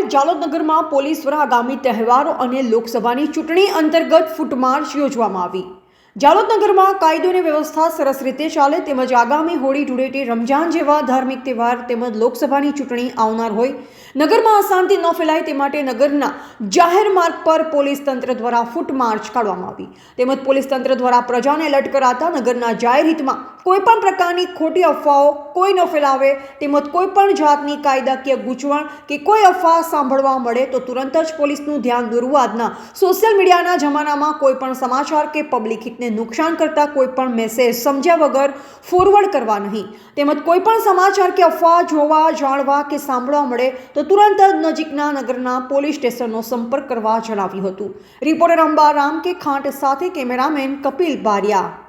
નગરમાં પોલીસ દ્વારા આગામી તહેવારો અને લોકસભાની ચૂંટણી અંતર્ગત ફૂટમાર્ચ યોજવામાં આવી. જાલોદનગરમાં કાયદો અને વ્યવસ્થા સરસ રીતે ચાલે તેમજ આગામી હોળી ધૂળેટી રમજાન જેવા ધાર્મિક તહેવાર તેમજ લોકસભાની ચૂંટણી આવનાર હોય. નગરમાં અશાંતિ ન ફેલાય તે માટે નગરના જાહેર માર્ગ પર પોલીસ તંત્ર દ્વારા ફૂટમાર્ચ કાઢવામાં આવી. તેમજ પોલીસ તંત્ર દ્વારા પ્રજાને એલર્ટ કરાતા નગરના જાહેર હિતમાં કોઈપણ પ્રકારની ખોટી અફવાઓ કોઈ ન ફેલાવે, તેમજ કોઈપણ જાતની કાયદાકીય ગૂંચવણ કે કોઈ અફવા સાંભળવા મળે તો તુરંત જ પોલીસનું ધ્યાન દોરવું આજના સોશિયલ મીડિયાના જમાનામાં કોઈપણ સમાચાર કે પબ્લિક હિતને નુકસાન કરતા કોઈપણ મેસેજ સમજ્યા વગર ફોરવર્ડ કરવા નહીં. તેમજ કોઈપણ સમાચાર કે અફવા જોવા, જાણવા કે સાંભળવા મળે તો તુરંત જ નજીકના નગરના પોલીસ સ્ટેશનનો સંપર્ક કરવા જણાવ્યું હતું. રિપોર્ટર અંબારામ કે ખાંટ સાથે કેમેરામેન કપિલ બારિયા.